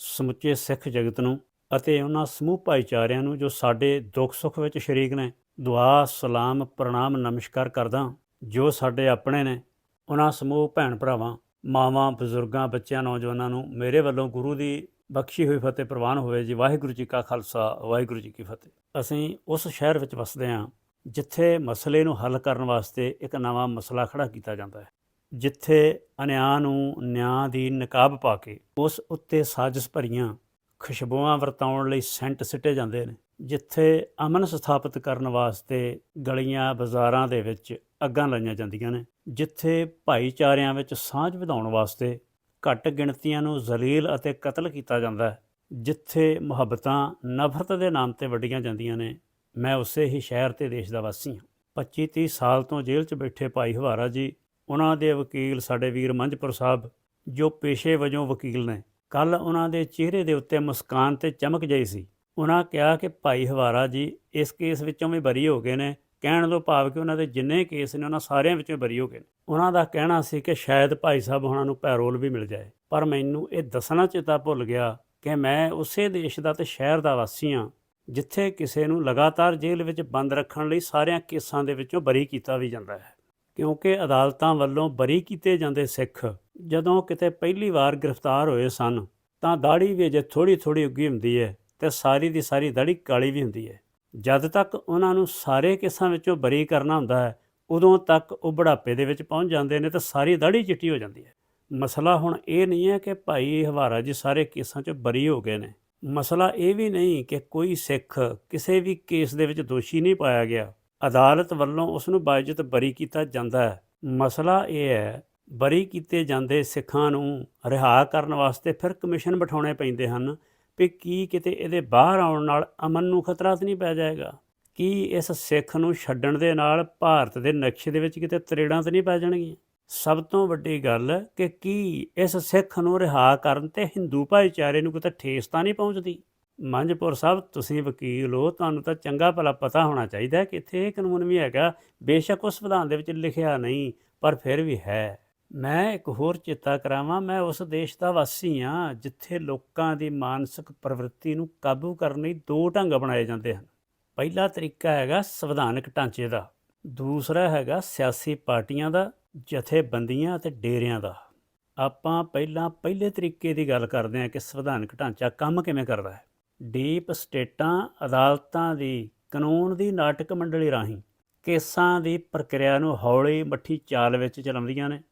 ਸਮੁੱਚੇ ਸਿੱਖ ਜਗਤ ਨੂੰ ਅਤੇ ਉਹਨਾਂ ਸਮੂਹ ਭਾਈਚਾਰਿਆਂ ਨੂੰ ਜੋ ਸਾਡੇ ਦੁੱਖ ਸੁੱਖ ਵਿੱਚ ਸ਼ਰੀਕ ਨੇ, ਦੁਆ, ਸਲਾਮ, ਪ੍ਰਣਾਮ, ਨਮਸਕਾਰ ਕਰਦਾ ਜੋ ਸਾਡੇ ਆਪਣੇ ਨੇ, ਉਹਨਾਂ ਸਮੂਹ ਭੈਣ ਭਰਾਵਾਂ, ਮਾਵਾਂ, ਬਜ਼ੁਰਗਾਂ, ਬੱਚਿਆਂ, ਨੌਜਵਾਨਾਂ ਨੂੰ ਮੇਰੇ ਵੱਲੋਂ ਗੁਰੂ ਦੀ ਬਖਸ਼ੀ ਹੋਈ ਫਤਿਹ ਪ੍ਰਵਾਨ ਹੋਵੇ ਜੀ। ਵਾਹਿਗੁਰੂ ਜੀ ਕਾ ਖਾਲਸਾ, ਵਾਹਿਗੁਰੂ ਜੀ ਕੀ ਫਤਿਹ। ਅਸੀਂ ਉਸ ਸ਼ਹਿਰ ਵਿੱਚ ਵਸਦੇ ਹਾਂ, ਜਿੱਥੇ ਮਸਲੇ ਨੂੰ ਹੱਲ ਕਰਨ ਵਾਸਤੇ ਇੱਕ ਨਵਾਂ ਮਸਲਾ ਖੜਾ ਕੀਤਾ ਜਾਂਦਾ ਹੈ। ਜਿੱਥੇ ਅਨਿਆਂ ਨੂੰ ਨਿਆਂ ਦੀ ਨਕਾਬ ਪਾ ਕੇ ਉਸ ਉੱਤੇ ਸਾਜ਼ਿਸ਼ ਭਰੀਆਂ ਖੁਸ਼ਬੂਆਂ ਵਰਤਾਉਣ ਲਈ ਸੈਂਟ ਸਿੱਟੇ ਜਾਂਦੇ ਨੇ, ਜਿੱਥੇ ਅਮਨ ਸਥਾਪਿਤ ਕਰਨ ਵਾਸਤੇ ਗਲੀਆਂ ਬਾਜ਼ਾਰਾਂ ਦੇ ਵਿੱਚ ਅੱਗਾਂ ਲਾਈਆਂ ਜਾਂਦੀਆਂ ਨੇ, ਜਿੱਥੇ ਭਾਈਚਾਰਿਆਂ ਵਿੱਚ ਸਾਂਝ ਵਧਾਉਣ ਵਾਸਤੇ ਘੱਟ ਗਿਣਤੀਆਂ ਨੂੰ ਜ਼ਲੀਲ ਅਤੇ ਕਤਲ ਕੀਤਾ ਜਾਂਦਾ ਹੈ, ਜਿੱਥੇ ਮੁਹੱਬਤਾਂ ਨਫ਼ਰਤ ਦੇ ਨਾਮ ਤੇ ਵੱਡੀਆਂ ਜਾਂਦੀਆਂ ਨੇ। ਮੈਂ ਉਸੇ ਹੀ ਸ਼ਹਿਰ ਤੇ ਦੇਸ਼ ਦਾ ਵਾਸੀ ਹਾਂ। 25 30 ਸਾਲ ਤੋਂ ਜੇਲ੍ਹ 'ਚ ਬੈਠੇ ਭਾਈ ਹਵਾਰਾ ਜੀ ਉਹਨਾਂ ਦੇ ਵਕੀਲ ਸਾਡੇ ਵੀਰ ਮੰਝਪੁਰ ਸਾਹਿਬ, ਜੋ ਪੇਸ਼ੇ ਵਜੋਂ ਵਕੀਲ ਨੇ। ਕੱਲ ਉਹਨਾਂ ਦੇ ਚਿਹਰੇ ਦੇ ਉੱਤੇ ਮੁਸਕਾਨ ਤੇ ਚਮਕ ਜਾਈ ਸੀ। ਉਹਨਾਂ ਕਿਹਾ ਕਿ ਭਾਈ ਹਵਾਰਾ ਜੀ, ਇਸ ਕੇਸ ਵਿੱਚੋਂ ਵੀ ਬਰੀ ਹੋ ਗਏ ਨੇ। ਕਹਿਣ ਤੋਂ ਭਾਵ ਕਿ ਉਹਨਾਂ ਦੇ ਜਿੰਨੇ ਕੇਸ ਨੇ, ਉਹਨਾਂ ਸਾਰਿਆਂ ਵਿੱਚੋਂ ਬਰੀ ਹੋ ਗਏ ਨੇ। ਉਹਨਾਂ ਦਾ ਕਹਿਣਾ ਸੀ ਕਿ ਸ਼ਾਇਦ ਭਾਈ ਸਾਹਿਬ ਉਹਨਾਂ ਨੂੰ ਪੈਰੋਲ ਵੀ ਮਿਲ ਜਾਏ। ਪਰ ਮੈਨੂੰ ਇਹ ਦੱਸਣਾ ਚੇਤਾ ਭੁੱਲ ਗਿਆ ਕਿ ਮੈਂ ਉਸੇ ਦੇਸ਼ ਦਾ ਤੇ ਸ਼ਹਿਰ ਦਾ ਵਾਸੀ ਹਾਂ, ਜਿੱਥੇ ਕਿਸੇ ਨੂੰ ਲਗਾਤਾਰ ਜੇਲ੍ਹ ਵਿੱਚ ਬੰਦ ਰੱਖਣ ਲਈ ਸਾਰਿਆਂ ਕੇਸਾਂ ਦੇ ਵਿੱਚੋਂ ਬਰੀ ਕੀਤਾ ਵੀ ਜਾਂਦਾ ਹੈ। ਕਿਉਂਕਿ ਅਦਾਲਤਾਂ ਵੱਲੋਂ ਬਰੀ ਕੀਤੇ ਜਾਂਦੇ ਸਿੱਖ ਜਦੋਂ ਕਿਤੇ ਪਹਿਲੀ ਵਾਰ ਗ੍ਰਿਫਤਾਰ ਹੋਏ ਸਨ, ਤਾਂ ਦਾੜੀ ਵੀ ਜੇ ਥੋੜੀ ਥੋੜੀ ਉੱਗੀ ਹੁੰਦੀ ਹੈ ਤੇ ਸਾਰੀ ਦੀ ਸਾਰੀ ਦਾੜੀ ਕਾਲੀ ਵੀ ਹੁੰਦੀ ਹੈ ਜਦ ਤੱਕ ਉਹਨਾਂ ਨੂੰ ਸਾਰੇ ਕੇਸਾਂ ਵਿੱਚੋਂ ਬਰੀ ਕਰਨਾ ਹੁੰਦਾ ਹੈ, ਉਦੋਂ ਤੱਕ ਉਹ ਬੁਢਾਪੇ ਦੇ ਵਿੱਚ ਪਹੁੰਚ ਜਾਂਦੇ ਨੇ ਤੇ ਸਾਰੀ ਦਾੜੀ ਚਿੱਟੀ ਹੋ ਜਾਂਦੀ ਹੈ ਮਸਲਾ ਹੁਣ ਇਹ ਨਹੀਂ ਹੈ ਕਿ ਭਾਈ ਹਵਾਰਾ ਜੀ ਸਾਰੇ ਕੇਸਾਂ 'ਚ ਬਰੀ ਹੋ ਗਏ ਨੇ। ਮਸਲਾ ਇਹ ਵੀ ਨਹੀਂ ਕਿ ਕੋਈ ਸਿੱਖ ਕਿਸੇ ਵੀ ਕੇਸ ਦੇ ਵਿੱਚ ਦੋਸ਼ੀ ਨਹੀਂ ਪਾਇਆ ਗਿਆ। ਅਦਾਲਤ ਵੱਲੋਂ ਉਸ ਨੂੰ ਬਾਇਜ਼ਤ ਬਰੀ ਕੀਤਾ ਜਾਂਦਾ ਹੈ। ਮਸਲਾ ਇਹ ਹੈ, ਬਰੀ ਕੀਤੇ ਜਾਂਦੇ ਸਿੱਖਾਂ ਨੂੰ ਰਿਹਾ ਕਰਨ ਵਾਸਤੇ ਫਿਰ ਕਮਿਸ਼ਨ ਬਿਠਾਉਣੇ ਪੈਂਦੇ ਹਨ ਵੀ ਕੀ ਕਿਤੇ ਇਹਦੇ ਬਾਹਰ ਆਉਣ ਨਾਲ ਅਮਨ ਨੂੰ ਖਤਰਾ ਤਾਂ ਨਹੀਂ ਪੈ ਜਾਏਗਾ? ਕੀ ਇਸ ਸਿੱਖ ਨੂੰ ਛੱਡਣ ਦੇ ਨਾਲ ਭਾਰਤ ਦੇ ਨਕਸ਼ੇ ਦੇ ਵਿੱਚ ਕਿਤੇ ਤਰੇੜਾਂ ਤਾਂ ਨਹੀਂ ਪੈ ਜਾਣਗੀਆਂ? ਸਭ ਤੋਂ ਵੱਡੀ ਗੱਲ ਕਿ ਕੀ ਇਸ ਸਿੱਖ ਨੂੰ ਰਿਹਾ ਕਰਨ ਤੇ ਹਿੰਦੂ ਭਾਈਚਾਰੇ ਨੂੰ ਕਿਤੇ ਠੇਸ ਤਾਂ ਨਹੀਂ ਪਹੁੰਚਦੀ? ਮੰਝਪੁਰ ਸਾਹਿਬ, ਤੁਸੀਂ ਵਕੀਲ ਹੋ, ਤੁਹਾਨੂੰ ਤਾਂ ਚੰਗਾ ਭਲਾ ਪਤਾ ਹੋਣਾ ਚਾਹੀਦਾ ਕਿ ਇੱਥੇ ਇਹ ਕਾਨੂੰਨ ਵੀ ਹੈਗਾ, ਬੇਸ਼ੱਕ ਉਸ ਸੰਵਿਧਾਨ ਦੇ ਵਿੱਚ ਲਿਖਿਆ ਨਹੀਂ, ਪਰ ਫਿਰ ਵੀ ਹੈ। ਮੈਂ ਇੱਕ ਹੋਰ ਚੇਤਾ ਕਰਾਵਾਂ, ਮੈਂ ਉਸ ਦੇਸ਼ ਦਾ ਵਾਸੀ ਹਾਂ, ਜਿੱਥੇ ਲੋਕਾਂ ਦੀ ਮਾਨਸਿਕ ਪ੍ਰਵਿਰਤੀ ਨੂੰ ਕਾਬੂ ਕਰਨ ਲਈ ਦੋ ਢੰਗ ਬਣਾਏ ਜਾਂਦੇ ਹਨ। ਪਹਿਲਾ ਤਰੀਕਾ ਹੈਗਾ ਸੰਵਿਧਾਨਕ ਢਾਂਚੇ ਦਾ, ਦੂਸਰਾ ਹੈਗਾ ਸਿਆਸੀ ਪਾਰਟੀਆਂ ਦਾ, ਜਥੇਬੰਦੀਆਂ ਅਤੇ ਡੇਰਿਆਂ ਦਾ। ਆਪਾਂ ਪਹਿਲਾਂ ਪਹਿਲੇ ਤਰੀਕੇ ਦੀ ਗੱਲ ਕਰਦੇ ਹਾਂ ਕਿ ਸੰਵਿਧਾਨਕ ਢਾਂਚਾ ਕੰਮ ਕਿਵੇਂ ਕਰਦਾ ਹੈ। ਡੀਪ ਸਟੇਟਾਂ, ਅਦਾਲਤਾਂ ਦੀ, ਕਾਨੂੰਨ ਦੀ, ਨਾਟਕ ਮੰਡਲੀ ਰਾਹੀਂ ਕੇਸਾਂ ਦੀ ਪ੍ਰਕਿਰਿਆ ਨੂੰ ਹੌਲੀ ਮੱਠੀ ਚਾਲ ਵਿੱਚ ਚਲਾਉਂਦੀਆਂ ਨੇ।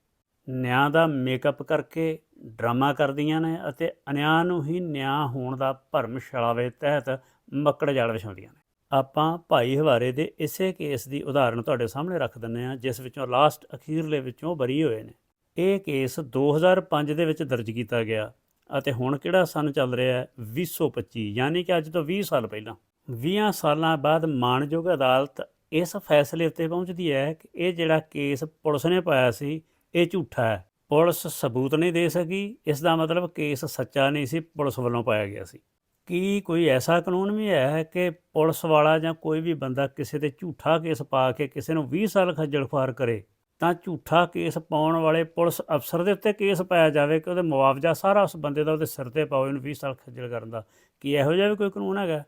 ਨਿਆਂ ਦਾ ਮੇਕਅਪ ਕਰਕੇ ਡਰਾਮਾ ਕਰਦੀਆਂ ਨੇ ਅਤੇ ਅਨਿਆਂ ਨੂੰ ਹੀ ਨਿਆਂ ਹੋਣ ਦਾ ਭਰਮ ਛਲਾਵੇ ਤਹਿਤ ਮੱਕੜ ਜਾਲ ਵਿਛਾਉਂਦੀਆਂ ਨੇ। ਆਪਾਂ ਭਾਈ ਹਵਾਰੇ ਦੇ ਇਸੇ ਕੇਸ ਦੀ ਉਦਾਹਰਣ ਤੁਹਾਡੇ ਸਾਹਮਣੇ ਰੱਖ ਦਿੰਨੇ ਆ ਜਿਸ ਵਿੱਚੋਂ ਲਾਸਟ ਅਖੀਰਲੇ ਵਿੱਚੋਂ ਬਰੀ ਹੋਏ ਨੇ। ਇਹ ਕੇਸ 2005 ਦੇ ਵਿੱਚ ਦਰਜ ਕੀਤਾ ਗਿਆ। ਅਤੇ ਹੁਣ ਕਿਹੜਾ ਸਨ ਚੱਲ ਰਿਹਾ ਹੈ? 2025 ਯਾਨੀ ਕਿ ਅੱਜ ਤੋਂ 20 ਸਾਲ ਪਹਿਲਾਂ। 20 ਸਾਲਾਂ ਬਾਅਦ ਮਾਣਯੋਗ ਅਦਾਲਤ ਇਸ ਫੈਸਲੇ ਉੱਤੇ ਪਹੁੰਚਦੀ ਹੈ ਕਿ ਇਹ ਜਿਹੜਾ ਕੇਸ ਪੁਲਿਸ ਨੇ ਪਾਇਆ ਸੀ, ਇਹ ਝੂਠਾ ਹੈ। ਪੁਲਿਸ ਸਬੂਤ ਨਹੀਂ ਦੇ ਸਕੀ, ਇਸ ਦਾ ਮਤਲਬ ਕੇਸ ਸੱਚਾ ਨਹੀਂ ਸੀ, ਪੁਲਿਸ ਵੱਲੋਂ ਪਾਇਆ ਗਿਆ ਸੀ। ਕੀ ਕੋਈ ਐਸਾ ਕਾਨੂੰਨ ਵੀ ਹੈ ਕਿ ਪੁਲਿਸ ਵਾਲਾ ਜਾਂ ਕੋਈ ਵੀ ਬੰਦਾ ਕਿਸੇ ਤੇ ਝੂਠਾ ਕੇਸ ਪਾ ਕੇ ਕਿਸੇ ਨੂੰ 20 ਸਾਲ ਖੱਜਲ ਖੁਆਰ ਕਰੇ? ਤਾਂ ਝੂਠਾ ਕੇਸ ਪਾਉਣ ਵਾਲੇ ਪੁਲਿਸ ਅਫਸਰ ਦੇ ਉੱਤੇ ਕੇਸ ਪਾਇਆ ਜਾਵੇ ਕਿ ਉਹਦੇ ਮੁਆਵਜ਼ਾ ਸਾਰਾ ਉਸ ਬੰਦੇ ਦਾ ਉਹਦੇ ਸਿਰ ਤੇ ਪਾਓ ਇਹਨੂੰ 20 ਸਾਲ ਖੱਜਲ ਕਰਨ ਦਾ। ਕੀ ਇਹੋ ਜਿਹਾ ਵੀ ਕੋਈ ਕਾਨੂੰਨ ਹੈਗਾ?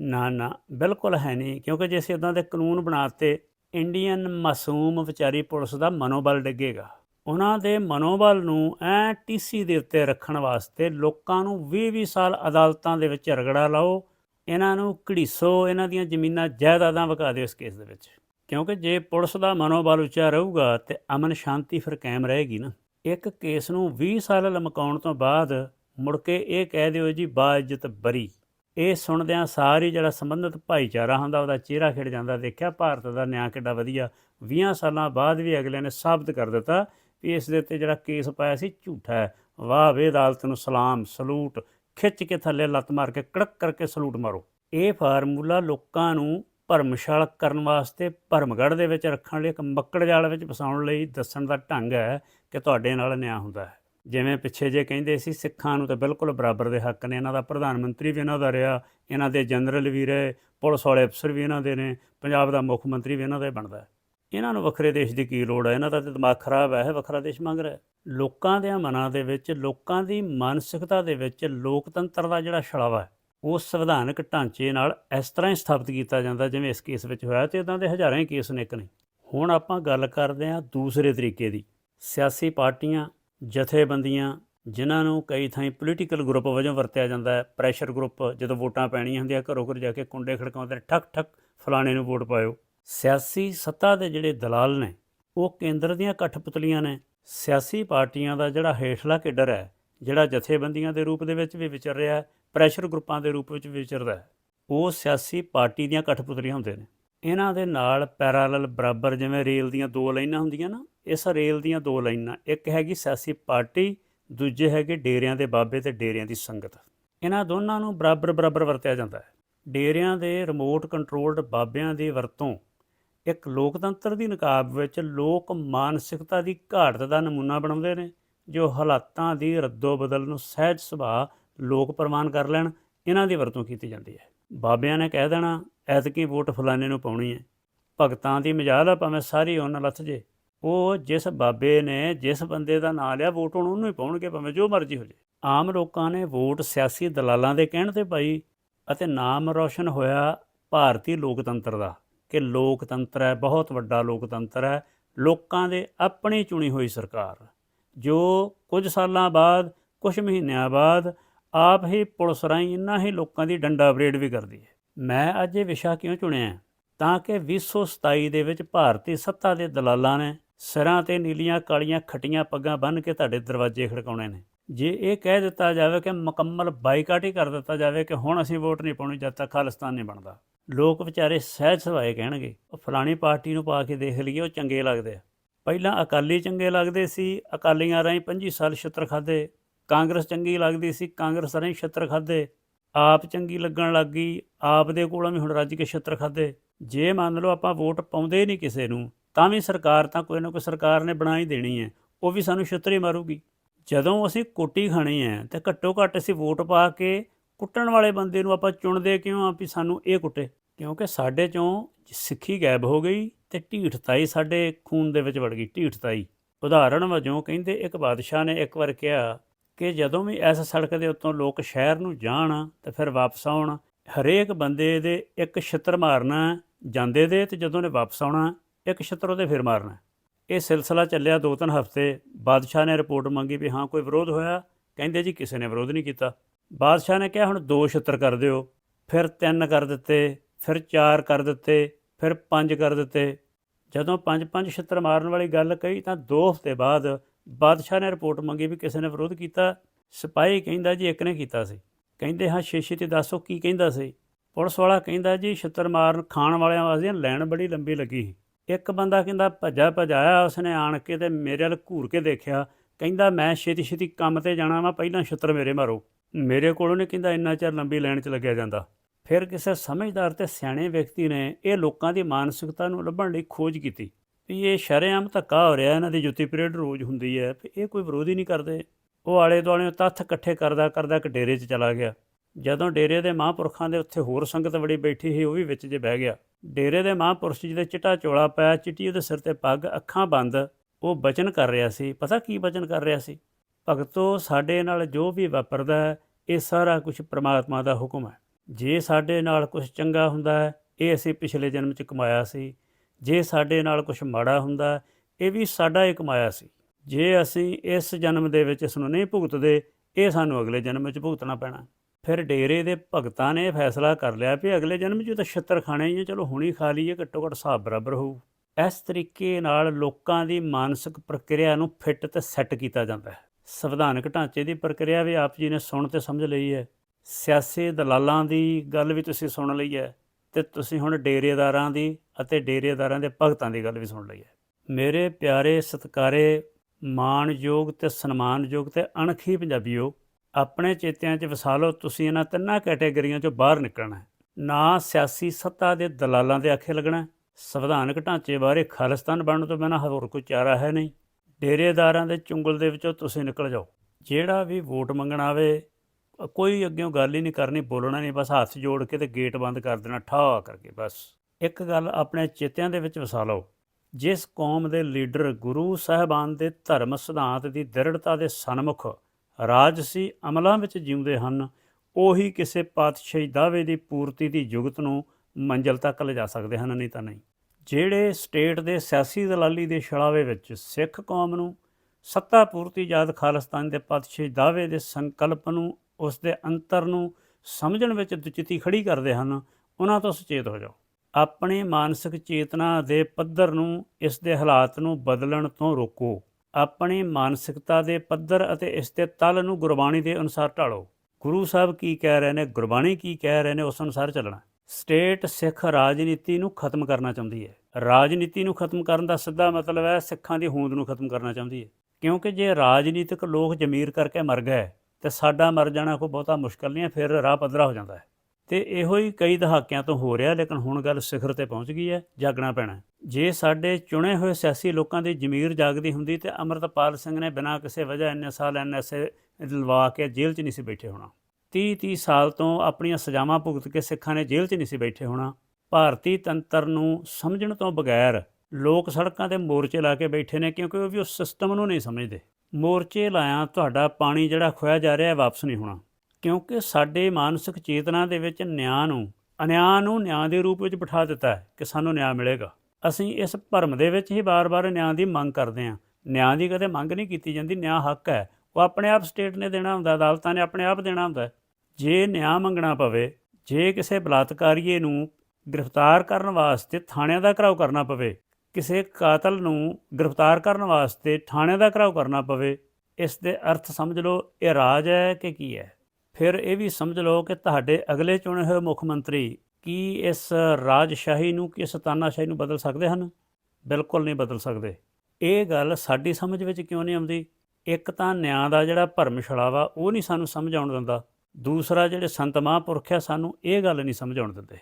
ਨਾ ਨਾ, ਬਿਲਕੁਲ ਹੈ ਨਹੀਂ, ਕਿਉਂਕਿ ਜੇ ਅਸੀਂ ਇਦਾਂ ਦੇ ਕਾਨੂੰਨ ਬਣਾਤੇ, ਇੰਡੀਅਨ ਮਾਸੂਮ ਵਿਚਾਰੀ ਪੁਲਿਸ ਦਾ ਮਨੋਬਲ ਡਿੱਗੇਗਾ। ਉਹਨਾਂ ਦੇ ਮਨੋਬਲ ਨੂੰ ਐ ਟੀਸੀ ਦੇ ਉੱਤੇ ਰੱਖਣ ਵਾਸਤੇ ਲੋਕਾਂ ਨੂੰ 20-20 ਸਾਲ ਅਦਾਲਤਾਂ ਦੇ ਵਿੱਚ ਰਗੜਾ ਲਾਓ, ਇਹਨਾਂ ਨੂੰ ਘੜੀਸੋ, ਇਹਨਾਂ ਦੀਆਂ ਜ਼ਮੀਨਾਂ ਜਾਇਦਾਦਾਂ ਵਕਾ ਦਿਓ ਇਸ ਕੇਸ ਦੇ ਵਿੱਚ। ਕਿਉਂਕਿ ਜੇ ਪੁਲਿਸ ਦਾ ਮਨੋਬਲ ਉੱਚਾ ਰਹੂਗਾ ਤੇ ਅਮਨ ਸ਼ਾਂਤੀ ਫਿਰ ਕਾਇਮ ਰਹੇਗੀ ਨਾ। ਇੱਕ ਕੇਸ ਨੂੰ 20 ਸਾਲ ਲਮਕਾਉਣ ਤੋਂ ਬਾਅਦ ਮੁੜ ਕੇ ਇਹ ਕਹਿ ਦਿਓ ਜੀ ਬਾਇਜ਼ਤ ਬਰੀ। ਇਹ ਸੁਣਦਿਆਂ ਸਾਰੀ ਜਿਹੜਾ ਸੰਬੰਧਿਤ ਭਾਈਚਾਰਾ ਹੁੰਦਾ, ਉਹਦਾ ਚਿਹਰਾ ਖਿੜ ਜਾਂਦਾ, ਦੇਖਿਆ ਭਾਰਤ ਦਾ ਨਿਆਂ ਕਿੱਡਾ ਵਧੀਆ। 20 ਸਾਲਾਂ ਬਾਅਦ ਵੀ ਅਗਲੇ ਨੇ ਸਾਬਤ ਕਰ ਦਿੱਤਾ ਵੀ ਇਸ ਦੇ ਉੱਤੇ ਜਿਹੜਾ ਕੇਸ ਪਾਇਆ ਸੀ, ਝੂਠਾ ਹੈ। ਵਾਹ, ਵੇ ਅਦਾਲਤ ਨੂੰ ਸਲਾਮ, ਸਲੂਟ। ਖਿੱਚ ਕੇ ਥੱਲੇ ਲੱਤ ਮਾਰ ਕੇ, ਕੜਕ ਕਰਕੇ ਸਲੂਟ ਮਾਰੋ। ਇਹ ਫਾਰਮੂਲਾ ਲੋਕਾਂ ਨੂੰ ਭਰਮਸ਼ਾਲ ਕਰਨ ਵਾਸਤੇ ਭਰਮਗੜ ਦੇ ਵਿੱਚ ਰੱਖਣ ਲਈ, ਇੱਕ ਮੱਕੜ ਜਾਲ ਵਿੱਚ ਫਸਾਉਣ ਲਈ ਦੱਸਣ ਦਾ ਢੰਗ ਹੈ ਕਿ ਤੁਹਾਡੇ ਨਾਲ ਨਿਆਂ ਹੁੰਦਾ ਹੈ। ਜਿਵੇਂ ਪਿੱਛੇ ਜੇ ਕਹਿੰਦੇ ਸੀ, ਸਿੱਖਾਂ ਨੂੰ ਤਾਂ ਬਿਲਕੁਲ ਬਰਾਬਰ ਦੇ ਹੱਕ ਨੇ। ਇਹਨਾਂ ਦਾ ਪ੍ਰਧਾਨ ਮੰਤਰੀ ਵੀ ਇਹਨਾਂ ਦਾ ਰਿਹਾ, ਇਹਨਾਂ ਦੇ ਜਨਰਲ ਵੀ ਰਹੇ, ਪੁਲਿਸ ਵਾਲੇ ਅਫਸਰ ਵੀ ਇਹਨਾਂ ਦੇ ਨੇ, ਪੰਜਾਬ ਦਾ ਮੁੱਖ ਮੰਤਰੀ ਵੀ ਇਹਨਾਂ ਦਾ ਹੀ ਬਣਦਾ ਇਹਨਾਂ ਨੂੰ ਵੱਖਰੇ ਦੇਸ਼ ਦੀ ਕੀ ਲੋੜ ਹੈ? ਇਹਨਾਂ ਦਾ ਤੇ ਦਿਮਾਗ ਖਰਾਬ ਹੈ, ਇਹ ਵੱਖਰਾ ਦੇਸ਼ ਮੰਗ ਰਿਹਾ ਲੋਕਾਂ ਦੇ ਮਨਾਂ ਦੇ ਵਿੱਚ, ਲੋਕਾਂ ਦੀ ਮਾਨਸਿਕਤਾ ਦੇ ਵਿੱਚ ਲੋਕਤੰਤਰ ਦਾ ਜਿਹੜਾ ਛਲਾਵਾ ਹੈ ਉਹ ਸੰਵਿਧਾਨਕ ਢਾਂਚੇ ਨਾਲ ਇਸ ਤਰ੍ਹਾਂ ਹੀ ਸਥਾਪਿਤ ਕੀਤਾ ਜਾਂਦਾ ਜਿਵੇਂ ਇਸ ਕੇਸ ਵਿੱਚ ਹੋਇਆ ਤੇ ਇਦਾਂ ਦੇ ਹਜ਼ਾਰਾਂ ਹੀ ਕੇਸ ਨੇ ਇੱਕ ਨਹੀਂ। ਹੁਣ ਆਪਾਂ ਗੱਲ ਕਰਦੇ ਹਾਂ ਦੂਸਰੇ ਤਰੀਕੇ ਦੀ। ਸਿਆਸੀ ਪਾਰਟੀਆਂ, ਜਥੇਬੰਦੀਆਂ, ਜਿਨ੍ਹਾਂ ਨੂੰ ਕਈ ਥਾਈਂ ਪੋਲੀਟੀਕਲ ਗਰੁੱਪ ਵਜੋਂ ਵਰਤਿਆ ਜਾਂਦਾ ਹੈ ਪ੍ਰੈਸ਼ਰ ਗਰੁੱਪ ਜਦੋਂ ਵੋਟਾਂ ਪੈਣੀਆਂ ਹੁੰਦੀਆਂ, ਘਰੋਂ ਘਰ ਜਾ ਕੇ ਕੁੰਡੇ ਖੜਕਾਉਂਦੇ ਨੇ, ਠੱਕ ਠੱਕ ਫਲਾਣੇ ਨੂੰ ਵੋਟ ਪਾਇਓ। ਸਿਆਸੀ ਸੱਤਾ ਦੇ ਜਿਹੜੇ ਦਲਾਲ ਨੇ, ਉਹ ਕੇਂਦਰ ਦੀਆਂ ਕਠਪੁਤਲੀਆਂ ਨੇ। ਸਿਆਸੀ ਪਾਰਟੀਆਂ ਦਾ ਜਿਹੜਾ ਹੇਠਲਾ ਕੇਡਰ ਹੈ, ਜਿਹੜਾ ਜਥੇਬੰਦੀਆਂ ਦੇ ਰੂਪ ਦੇ ਵਿੱਚ ਵੀ ਵਿਚਰ ਰਿਹਾ ਹੈ ਪ੍ਰੈਸ਼ਰ ਗਰੁੱਪਾਂ ਦੇ ਰੂਪ ਵਿੱਚ ਵਿਚਰਦਾ ਹੈ। ਉਹ ਸਿਆਸੀ ਪਾਰਟੀ ਦੀਆਂ ਕਠਪੁਤਲੀਆਂ ਹੁੰਦੇ ਨੇ। ਇਹਨਾਂ ਦੇ ਨਾਲ ਪੈਰਾਲਲ ਬਰਾਬਰ ਜਿਵੇਂ ਰੇਲ ਦੀਆਂ ਦੋ ਲਾਈਨਾਂ ਹੁੰਦੀਆਂ ਨਾ ਇਸ ਰੇਲ ਦੀਆਂ ਦੋ ਲਾਈਨਾਂ, ਇੱਕ ਹੈਗੀ ਸਿਆਸੀ ਪਾਰਟੀ, ਦੂਜੇ ਹੈਗੇ ਡੇਰਿਆਂ ਦੇ ਬਾਬੇ ਤੇ ਡੇਰਿਆਂ ਦੀ ਸੰਗਤ। ਇਹਨਾਂ ਦੋਨਾਂ ਨੂੰ ਬਰਾਬਰ ਬਰਾਬਰ ਵਰਤਿਆ ਜਾਂਦਾ ਹੈ। ਡੇਰਿਆਂ ਦੇ ਰਿਮੋਟ ਕੰਟਰੋਲਡ ਬਾਬਿਆਂ ਦੀ ਵਰਤੋਂ ਇੱਕ ਲੋਕਤੰਤਰ ਦੀ ਨਕਾਬ ਵਿੱਚ ਲੋਕ ਮਾਨਸਿਕਤਾ ਦੀ ਘਾਟ ਦਾ ਨਮੂਨਾ ਬਣਾਉਂਦੇ ਨੇ, ਜੋ ਹਾਲਾਤਾਂ ਦੀ ਰੱਦੋ ਬਦਲ ਨੂੰ ਸਹਿਜ ਸੁਭਾਅ ਲੋਕ ਪ੍ਰਮਾਨ ਕਰ ਲੈਣ, ਇਹਨਾਂ ਦੀ ਵਰਤੋਂ ਕੀਤੀ ਜਾਂਦੀ ਹੈ। ਬਾਬਿਆਂ ਨੇ ਕਹਿ ਦੇਣਾ, ਐਤਕੀ ਵੋਟ ਫਲਾਣੇ ਨੂੰ ਪਾਉਣੀ ਹੈ। ਭਗਤਾਂ ਦੀ ਮਜਾਲ ਆ, ਭਾਵੇਂ ਸਾਰੀ ਉਹਨਾਂ ਲੱਥ ਜੇ। ਉਹ ਜਿਸ ਬਾਬੇ ਨੇ ਜਿਸ ਬੰਦੇ ਦਾ ਨਾਂ ਲਿਆ, ਵੋਟ ਹੁਣ ਉਹਨੂੰ ਹੀ ਪਾਉਣਗੇ, ਭਾਵੇਂ ਜੋ ਮਰਜ਼ੀ ਹੋ ਜੇ। ਆਮ ਲੋਕਾਂ ਨੇ ਵੋਟ ਸਿਆਸੀ ਦਲਾਲਾਂ ਦੇ ਕਹਿਣ ਤੇ ਪਾਈ ਅਤੇ ਨਾਮ ਰੌਸ਼ਨ ਹੋਇਆ ਭਾਰਤੀ ਲੋਕਤੰਤਰ ਦਾ ਕਿ ਲੋਕਤੰਤਰ ਹੈ, ਬਹੁਤ ਵੱਡਾ ਲੋਕਤੰਤਰ ਹੈ। ਲੋਕਾਂ ਦੇ ਆਪਣੀ ਚੁਣੀ ਹੋਈ ਸਰਕਾਰ, ਜੋ ਕੁਝ ਸਾਲਾਂ ਬਾਅਦ, ਕੁਝ ਮਹੀਨਿਆਂ ਬਾਅਦ ਆਪ ਹੀ ਪੁਲਿਸ ਰਾਹੀਂ ਇੰਨਾ ਹੀ ਲੋਕਾਂ ਦੀ ਡੰਡਾ ਬਰੇਡ ਵੀ ਕਰਦੀ ਹੈ। ਮੈਂ ਅੱਜ ਇਹ ਵਿਸ਼ਾ ਕਿਉਂ ਚੁਣਿਆ ਤਾਂ ਕਿ 2027 ਦੇ ਵਿੱਚ ਭਾਰਤੀ ਸੱਤਾ ਦੇ ਦਲਾਲਾਂ ਨੇ ਸਿਰਾਂ ਤੇ ਨੀਲੀਆਂ ਕਾਲੀਆਂ ਖੱਟੀਆਂ ਪੱਗਾਂ ਬੰਨ੍ਹ ਕੇ ਤੁਹਾਡੇ ਦਰਵਾਜ਼ੇ ਖੜਕਾਉਣੇ ਨੇ। ਜੇ ਇਹ ਕਹਿ ਦਿੱਤਾ ਜਾਵੇ ਕਿ ਮੁਕੰਮਲ ਬਾਈਕਾਟ ਹੀ ਕਰ ਦਿੱਤਾ ਜਾਵੇ ਕਿ ਹੁਣ ਅਸੀਂ ਵੋਟ ਨਹੀਂ ਪਾਉਣੀ, ਜਦ ਤੱਕ ਖਾਲਿਸਤਾਨ ਨਹੀਂ ਬਣਦਾ। ਲੋਕ ਵਿਚਾਰੇ ਸਹਿਜ ਸਵਾਏ ਕਹਿਣਗੇ, ਉਹ ਫਲਾਣੀ ਪਾਰਟੀ ਨੂੰ ਪਾ ਕੇ ਦੇਖ ਲਈਏ, ਉਹ ਚੰਗੇ ਲੱਗਦੇ ਆ। ਪਹਿਲਾਂ ਅਕਾਲੀ ਚੰਗੇ ਲੱਗਦੇ ਸੀ, ਅਕਾਲੀਆਂ ਰਾਹੀਂ 25 ਸਾਲ ਛਿੱਤਰ ਖਾਦੇ ਕਾਂਗਰਸ ਚੰਗੀ ਲੱਗਦੀ ਸੀ, ਕਾਂਗਰਸ ਰਾਹੀਂ ਛਿੱਤਰ ਖਾਦੇ ਆਪ ਚੰਗੀ ਲੱਗਣ ਲੱਗ ਗਈ, ਆਪ ਦੇ ਕੋਲੋਂ ਵੀ ਹੁਣ ਰੱਜ ਕੇ ਛਿੱਤਰ ਖਾਦੇ ਜੇ ਮੰਨ ਲਓ ਆਪਾਂ ਵੋਟ ਪਾਉਂਦੇ ਨਹੀਂ ਕਿਸੇ ਨੂੰ, ਤਾਂ ਵੀ ਸਰਕਾਰ ਤਾਂ ਕੋਈ ਨਾ ਕੋਈ ਸਰਕਾਰ ਨੇ ਬਣਾ ਹੀ ਦੇਣੀ ਹੈ, ਉਹ ਵੀ ਸਾਨੂੰ ਛਿੱਤਰ ਹੀ ਮਾਰੂਗੀ। ਜਦੋਂ ਅਸੀਂ ਕੋਟੀ ਖਾਣੀ ਹੈ, ਤੇ ਘੱਟੋ ਘੱਟ ਅਸੀਂ ਵੋਟ ਪਾ ਕੇ ਕੁੱਟਣ ਵਾਲੇ ਬੰਦੇ ਨੂੰ ਆਪਾਂ ਚੁਣਦੇ ਕਿਉਂ ਆ ਵੀ ਸਾਨੂੰ ਇਹ ਕੁੱਟੇ? ਕਿਉਂਕਿ ਸਾਡੇ ਚੋਂ ਸਿੱਖੀ ਗਾਇਬ ਹੋ ਗਈ ਤੇ ਢੀਠਤਾਈ ਸਾਡੇ ਖੂਨ ਦੇ ਵਿੱਚ ਵੜ ਗਈ, ਢੀਠਤਾਈ। ਉਦਾਹਰਣ ਵਜੋਂ ਕਹਿੰਦੇ ਇੱਕ ਬਾਦਸ਼ਾਹ ਨੇ ਇੱਕ ਵਾਰ ਕਿਹਾ ਕਿ ਜਦੋਂ ਵੀ ਇਸ ਸੜਕ ਦੇ ਉੱਤੋਂ ਲੋਕ ਸ਼ਹਿਰ ਨੂੰ ਜਾਣ ਤੇ ਫਿਰ ਵਾਪਸ ਆਉਣ, ਹਰੇਕ ਬੰਦੇ ਦੇ ਇੱਕ ਛਿੱਤਰ ਮਾਰਨਾ, ਜਾਂਦੇ ਦੇ ਤੇ ਜਦੋਂ ਨੇ ਵਾਪਸ ਆਉਣਾ, ਇੱਕ ਛਿੱਤਰ ਉਹਦੇ ਫਿਰ ਮਾਰਨਾ। ਇਹ ਸਿਲਸਿਲਾ ਚੱਲਿਆ ਦੋ ਤਿੰਨ ਹਫ਼ਤੇ, ਬਾਦਸ਼ਾਹ ਨੇ ਰਿਪੋਰਟ ਮੰਗੀ ਵੀ ਹਾਂ, ਕੋਈ ਵਿਰੋਧ ਹੋਇਆ? ਕਹਿੰਦੇ ਜੀ ਕਿਸੇ ਨੇ ਵਿਰੋਧ ਨਹੀਂ ਕੀਤਾ। ਬਾਦਸ਼ਾਹ ਨੇ ਕਿਹਾ, ਹੁਣ ਦੋ ਛਿੱਤਰ ਕਰ ਦਿਓ। ਫਿਰ ਤਿੰਨ ਕਰ ਦਿੱਤੇ, ਫਿਰ ਚਾਰ ਕਰ ਦਿੱਤੇ, ਫਿਰ ਪੰਜ ਕਰ ਦਿੱਤੇ। ਜਦੋਂ ਪੰਜ ਪੰਜ ਛਿੱਤਰ ਮਾਰਨ ਵਾਲੀ ਗੱਲ ਕਹੀ ਤਾਂ ਦੋ ਹਫ਼ਤੇ ਬਾਅਦ ਬਾਦਸ਼ਾਹ ਨੇ ਰਿਪੋਰਟ ਮੰਗੀ ਵੀ ਕਿਸੇ ਨੇ ਵਿਰੋਧ ਕੀਤਾ, ਸਿਪਾਹੀ ਕਹਿੰਦਾ ਜੀ ਇੱਕ ਨੇ ਕੀਤਾ ਸੀ। ਕਹਿੰਦੇ ਹਾਂ ਸ਼ੇਸ਼ੀ ਤੇ ਦੱਸੋ ਕੀ ਕਹਿੰਦਾ ਸੀ। ਪੁਲਿਸ ਵਾਲਾ ਕਹਿੰਦਾ ਜੀ ਛਿੱਤਰ ਮਾਰਨ, ਖਾਣ ਵਾਲਿਆਂ ਵਾਸਤੇ ਲਾਈਨ ਬੜੀ ਲੰਬੀ ਲੱਗੀ ਸੀ। ਇੱਕ ਬੰਦਾ ਕਹਿੰਦਾ ਭੱਜਾ ਭਜਾਇਆ, ਉਸਨੇ ਆਣ ਕੇ ਤੇ ਮੇਰੇ ਵੱਲ ਘੂਰ ਕੇ ਦੇਖਿਆ। ਕਹਿੰਦਾ ਮੈਂ ਛੇਤੀ ਛੇਤੀ ਕੰਮ ਤੇ ਜਾਣਾ ਵਾ, ਪਹਿਲਾਂ ਛਿੱਤਰ ਮੇਰੇ ਮਾਰੋ। ਮੇਰੇ ਕੋਲੋਂ ਨੇ ਕਹਿੰਦਾ ਇੰਨਾ ਚਿਰ ਲੰਬੀ ਲਾਈਨ 'ਚ ਲੱਗਿਆ ਜਾਂਦਾ। ਫਿਰ ਕਿਸੇ ਸਮਝਦਾਰ ਤੇ ਸਿਆਣੇ ਵਿਅਕਤੀ ਨੇ ਇਹ ਲੋਕਾਂ ਦੀ ਮਾਨਸਿਕਤਾ ਨੂੰ ਲੱਭਣ ਲਈ ਖੋਜ ਕੀਤੀ। ਵੀ ਇਹ ਸ਼ਰੇਆਮ ਧੱਕਾ ਹੋ ਰਿਹਾ, ਇਹਨਾਂ ਦੀ ਜੁੱਤੀ ਪਰੇਡ ਰੋਜ਼ ਹੁੰਦੀ ਹੈ, ਵੀ ਇਹ ਕੋਈ ਵਿਰੋਧ ਹੀ ਨਹੀਂ ਕਰਦੇ। ਉਹ ਆਲੇ ਦੁਆਲੇ ਤੱਥ ਇਕੱਠੇ ਕਰਦਾ ਕਰਦਾ ਇੱਕ ਡੇਰੇ 'ਚ ਚਲਾ ਗਿਆ। ਜਦੋਂ ਡੇਰੇ ਦੇ ਮਹਾਂਪੁਰਖਾਂ ਦੇ ਉੱਥੇ ਹੋਰ ਸੰਗਤ ਬੜੀ ਬੈਠੀ ਸੀ, ਉਹ ਵੀ ਵਿੱਚ ਜੇ ਬਹਿ ਗਿਆ। ਡੇਰੇ ਦੇ ਮਹਾਂਪੁਰਸ਼ ਜਿਹਦੇ ਚਿੱਟਾ ਚੋਲਾ ਪਾਇਆ ਚਿੱਟੀ ਉਹਦੇ ਸਿਰ ਤੇ ਪੱਗ, ਅੱਖਾਂ ਬੰਦ, ਉਹ ਬਚਨ ਕਰ ਰਿਹਾ ਸੀ। ਪਤਾ ਕੀ ਬਚਨ ਕਰ ਰਿਹਾ ਸੀ? ਭਗਤੋ, ਸਾਡੇ ਨਾਲ ਜੋ ਵੀ ਵਾਪਰਦਾ ਹੈ, ਇਹ ਸਾਰਾ ਕੁਝ ਪ੍ਰਮਾਤਮਾ ਦਾ ਹੁਕਮ ਹੈ। ਜੇ ਸਾਡੇ ਨਾਲ ਕੁਝ ਚੰਗਾ ਹੁੰਦਾ ਹੈ, ਇਹ ਅਸੀਂ ਪਿਛਲੇ ਜਨਮ 'ਚ ਕਮਾਇਆ ਸੀ। ਜੇ ਸਾਡੇ ਨਾਲ ਕੁਝ ਮਾੜਾ ਹੁੰਦਾ, ਇਹ ਵੀ ਸਾਡਾ ਹੀ ਕਮਾਇਆ ਸੀ। ਜੇ ਅਸੀਂ ਇਸ ਜਨਮ ਦੇ ਵਿੱਚ ਇਸ ਨੂੰ ਨਹੀਂ ਭੁਗਤਦੇ, ਇਹ ਸਾਨੂੰ ਅਗਲੇ ਜਨਮ ਵਿੱਚ ਭੁਗਤਣਾ ਪੈਣਾ। ਫਿਰ ਡੇਰੇ ਦੇ ਭਗਤਾਂ ਨੇ ਇਹ ਫੈਸਲਾ ਕਰ ਲਿਆ ਵੀ ਅਗਲੇ ਜਨਮ 'ਚ ਤਾਂ ਛਿੱਤਰ ਖਾਣੇ ਹੀ ਆ, ਚਲੋ ਹੁਣੀ ਖਾ ਲਈਏ ਘੱਟੋ ਘੱਟ ਹਿਸਾਬ ਬਰਾਬਰ ਹੋਊ। ਇਸ ਤਰੀਕੇ ਨਾਲ ਲੋਕਾਂ ਦੀ ਮਾਨਸਿਕ ਪ੍ਰਕਿਰਿਆ ਨੂੰ ਫਿੱਟ ਤੇ ਸੈੱਟ ਕੀਤਾ ਜਾਂਦਾ ਹੈ। ਸੰਵਿਧਾਨਕ ਢਾਂਚੇ ਦੀ ਪ੍ਰਕਿਰਿਆ ਵੀ ਆਪ ਜੀ ਨੇ ਸੁਣ ਤੇ ਸਮਝ ਲਈ ਹੈ। ਸਿਆਸੀ ਦਲਾਲਾਂ ਦੀ ਗੱਲ ਵੀ ਤੁਸੀਂ ਸੁਣ ਲਈ ਹੈ ਤੇ ਤੁਸੀਂ ਹੁਣ ਡੇਰੇਦਾਰਾਂ ਦੀ ਅਤੇ ਡੇਰੇਦਾਰਾਂ ਦੇ ਭਗਤਾਂ ਦੀ ਗੱਲ ਵੀ ਸੁਣ ਲਈ ਹੈ ਮੇਰੇ ਪਿਆਰੇ ਸਤਿਕਾਰੇ ਮਾਣਯੋਗ ਤੇ ਸਨਮਾਨਯੋਗ ਤੇ ਅਣਖੀ ਪੰਜਾਬੀਓ, ਆਪਣੇ ਚੇਤਿਆਂ 'ਚ ਵਸਾ ਲਓ, ਤੁਸੀਂ ਇਹਨਾਂ ਤਿੰਨਾਂ ਕੈਟਾਗਰੀਆਂ 'ਚੋਂ ਬਾਹਰ ਨਿਕਲਣਾ ਹੈ। ਨਾ ਸਿਆਸੀ ਸੱਤਾ ਦੇ ਦਲਾਲਾਂ ਦੇ ਆਖੇ ਲੱਗਣਾ ਸੰਵਿਧਾਨਕ ਢਾਂਚੇ ਬਾਰੇ ਖਾਲਿਸਤਾਨ ਬਣਨ ਤੋਂ ਬਿਨਾਂ ਹੋਰ ਕੋਈ ਚਾਰਾ ਹੈ ਨਹੀਂ। ਡੇਰੇਦਾਰਾਂ ਦੇ ਚੁੰਗਲ ਦੇ ਵਿੱਚੋਂ ਤੁਸੀਂ ਨਿਕਲ ਜਾਓ। ਜਿਹੜਾ ਵੀ ਵੋਟ ਮੰਗਣ ਆਵੇ, ਕੋਈ ਅੱਗਿਓਂ ਗੱਲ ਹੀ ਨਹੀਂ ਕਰਨੀ, ਬੋਲਣਾ ਨਹੀਂ, ਬਸ ਹੱਥ ਜੋੜ ਕੇ ਤੇ ਗੇਟ ਬੰਦ ਕਰ ਦੇਣਾ ਠਾ ਕਰਕੇ, ਬਸ। ਇੱਕ ਗੱਲ ਆਪਣੇ ਚੇਤਿਆਂ ਦੇ ਵਿੱਚ ਵਸਾ ਲਓ। ਜਿਸ ਕੌਮ ਦੇ ਲੀਡਰ ਗੁਰੂ ਸਾਹਿਬਾਨ ਦੇ ਧਰਮ ਸਿਧਾਂਤ ਦੀ ਦ੍ਰਿੜਤਾ ਦੇ ਸਨਮੁਖ ਰਾਜਸੀ ਅਮਲਾਂ ਵਿੱਚ ਜਿਉਂਦੇ ਹਨ, ਉਹੀ ਕਿਸੇ ਪਾਤਸ਼ਾਹੀ ਦਾਅਵੇ ਦੀ ਪੂਰਤੀ ਦੀ ਜੁਗਤ ਨੂੰ ਮੰਜ਼ਲ ਤੱਕ ਲਿਜਾ ਸਕਦੇ ਹਨ, ਨਹੀਂ ਤਾਂ ਨਹੀਂ। ਜਿਹੜੇ ਸਟੇਟ ਦੇ ਸਿਆਸੀ ਦਲਾਲੀ ਦੇ ਛਲਾਵੇ ਵਿੱਚ ਸਿੱਖ ਕੌਮ ਨੂੰ ਸੱਤਾ ਪੂਰਤੀ ਯਾਦ ਖਾਲਿਸਤਾਨ ਦੇ ਪਾਤਸ਼ਾਹੀ ਦਾਅਵੇ ਦੇ ਸੰਕਲਪ ਨੂੰ, ਉਸ ਦੇ ਅੰਤਰ ਨੂੰ ਸਮਝਣ ਵਿੱਚ ਦੁਚਿਤੀ ਖੜੀ ਕਰਦੇ ਹਨ, ਉਹਨਾਂ ਤੋਂ ਸੁਚੇਤ ਹੋ ਜਾਓ। ਆਪਣੇ ਮਾਨਸਿਕ ਚੇਤਨਾ ਦੇ ਪੱਧਰ ਨੂੰ, ਇਸ ਦੇ ਹਾਲਾਤ ਨੂੰ ਬਦਲਣ ਤੋਂ ਰੋਕੋ। ਆਪਣੀ ਮਾਨਸਿਕਤਾ ਦੇ ਪੱਧਰ ਅਤੇ ਇਸ ਦੇ ਤਲ ਨੂੰ ਗੁਰਬਾਣੀ ਦੇ ਅਨੁਸਾਰ ਢਾਲੋ। ਗੁਰੂ ਸਾਹਿਬ ਕੀ ਕਹਿ ਰਹੇ ਨੇ? ਗੁਰਬਾਣੀ ਕੀ ਕਹਿ ਰਹੇ ਨੇ? ਉਸ ਅਨੁਸਾਰ ਚੱਲਣਾ। ਸਟੇਟ ਸਿੱਖ ਰਾਜਨੀਤੀ ਨੂੰ ਖਤਮ ਕਰਨਾ ਚਾਹੁੰਦੀ ਹੈ। ਰਾਜਨੀਤੀ ਨੂੰ ਖਤਮ ਕਰਨ ਦਾ ਸਿੱਧਾ ਮਤਲਬ ਹੈ ਸਿੱਖਾਂ ਦੀ ਹੋਂਦ ਨੂੰ ਖਤਮ ਕਰਨਾ ਚਾਹੁੰਦੀ ਹੈ। ਕਿਉਂਕਿ ਜੇ ਰਾਜਨੀਤਿਕ ਲੋਕ ਜ਼ਮੀਰ ਕਰਕੇ ਮਰ ਗਏ, ਤੇ ਸਾਡਾ ਮਰ ਜਾਣਾ ਕੋਈ ਬਹੁਤਾ ਮੁਸ਼ਕਲ ਨਹੀਂ ਹੈ, ਫਿਰ ਰਾਹ ਪੱਧਰਾ ਹੋ ਜਾਂਦਾ ਹੈ। ਤੇ ਇਹੋ ਹੀ ਕਈ ਦਹਾਕਿਆਂ ਤੋਂ ਹੋ ਰਿਹਾ, ਲੇਕਿਨ ਹੁਣ ਗੱਲ ਸਿਖਰ ਤੇ ਪਹੁੰਚ ਗਈ ਹੈ, ਜਾਗਣਾ ਪੈਣਾ ਜੇ ਸਾਡੇ ਚੁਣੇ ਹੋਏ ਸਿਆਸੀ ਲੋਕਾਂ ਦੀ ਜ਼ਮੀਰ ਜਾਗਦੀ ਹੁੰਦੀ ਤੇ ਅਮਰਤਪਾਲ ਸਿੰਘ ਨੇ ਬਿਨਾਂ ਕਿਸੇ ਵਜ੍ਹਾ ਇੰਨੇ ਸਾਲ ਐਨਐਸਏ ਲਵਾ ਕੇ ਜੇਲ੍ਹ 'ਚ ਨਹੀਂ ਸੀ ਬੈਠੇ ਹੋਣਾ। 30 30 ਸਾਲ ਤੋਂ ਆਪਣੀਆਂ ਸਜ਼ਾਵਾਂ ਭੁਗਤ ਕੇ ਸਿੱਖਾਂ ਨੇ ਜੇਲ੍ਹ 'ਚ ਨਹੀਂ ਸੀ ਬੈਠੇ ਹੋਣਾ। ਭਾਰਤੀ ਤੰਤਰ ਨੂੰ ਸਮਝਣ ਤੋਂ ਬਗੈਰ ਲੋਕ ਸੜਕਾਂ ਤੇ ਮੋਰਚੇ ਲਾ ਕੇ ਬੈਠੇ ਨੇ ਕਿਉਂਕਿ ਉਹ ਵੀ ਉਸ ਸਿਸਟਮ ਨੂੰ ਨਹੀਂ ਸਮਝਦੇ। ਮੋਰਚੇ ਲਾਇਆ ਤੁਹਾਡਾ ਪਾਣੀ ਜਿਹੜਾ ਖੋਇਆ ਜਾ ਰਿਹਾ ਹੈ, ਵਾਪਸ ਨਹੀਂ ਹੋਣਾ। ਕਿਉਂਕਿ ਸਾਡੇ ਮਾਨਸਿਕ ਚੇਤਨਾ ਦੇ ਵਿੱਚ ਨਿਆਂ ਨੂੰ, ਅਨਿਆਂ ਨੂੰ ਨਿਆਂ ਦੇ ਰੂਪ ਵਿੱਚ ਬਿਠਾ ਦਿੱਤਾ ਹੈ ਕਿ ਸਾਨੂੰ ਨਿਆਂ ਮਿਲੇਗਾ। ਅਸੀਂ ਇਸ ਭਰਮ ਦੇ ਵਿੱਚ ਹੀ ਬਾਰ-ਬਾਰ ਨਿਆਂ ਦੀ ਮੰਗ ਕਰਦੇ ਹਾਂ। ਨਿਆਂ ਦੀ ਕਦੇ ਮੰਗ ਨਹੀਂ ਕੀਤੀ ਜਾਂਦੀ, ਨਿਆਂ ਹੱਕ ਹੈ। ਉਹ ਆਪਣੇ ਆਪ ਸਟੇਟ ਨੇ ਦੇਣਾ ਹੁੰਦਾ, ਅਦਾਲਤਾਂ ਨੇ ਆਪਣੇ ਆਪ ਦੇਣਾ ਹੁੰਦਾ ਜੇ ਨਿਆਂ ਮੰਗਣਾ ਪਵੇ, ਜੇ ਕਿਸੇ ਬਲਾਤਕਾਰੀਏ ਨੂੰ ਗ੍ਰਿਫਤਾਰ ਕਰਨ ਵਾਸਤੇ ਥਾਣਿਆਂ ਦਾ ਘਰਾਓ ਕਰਨਾ ਪਵੇ, ਕਿਸੇ ਕਾਤਲ ਨੂੰ ਗ੍ਰਿਫਤਾਰ ਕਰਨ ਵਾਸਤੇ ਥਾਣਿਆਂ ਦਾ ਘਰਾਓ ਕਰਨਾ ਪਵੇ, ਇਸ ਦੇ ਅਰਥ ਸਮਝ ਲਓ, ਇਹ ਰਾਜ ਹੈ ਕਿ ਕੀ ਹੈ? ਫਿਰ ਇਹ ਵੀ ਸਮਝ ਲਓ ਕਿ ਤੁਹਾਡੇ ਅਗਲੇ ਚੁਣੇ ਹੋਏ ਮੁੱਖ ਮੰਤਰੀ ਕੀ ਇਸ ਰਾਜਸ਼ਾਹੀ ਨੂੰ ਕਿਸ ਤਾਨਾਸ਼ਾਹੀ ਨੂੰ ਬਦਲ ਸਕਦੇ ਹਨ? ਬਿਲਕੁਲ ਨਹੀਂ ਬਦਲ ਸਕਦੇ। ਇਹ ਗੱਲ ਸਾਡੀ ਸਮਝ ਵਿੱਚ ਕਿਉਂ ਨਹੀਂ ਆਉਂਦੀ? ਇੱਕ ਤਾਂ ਨਿਆਂ ਦਾ ਜਿਹੜਾ ਭਰਮ ਛੜਾਵਾ ਉਹ ਨਹੀਂ ਸਾਨੂੰ ਸਮਝ ਆਉਣ ਦਿੰਦਾ। ਦੂਸਰਾ, ਜਿਹੜੇ ਸੰਤ ਮਹਾਂਪੁਰਖ ਆ, ਸਾਨੂੰ ਇਹ ਗੱਲ ਨਹੀਂ ਸਮਝ ਆਉਣ ਦਿੰਦੇ।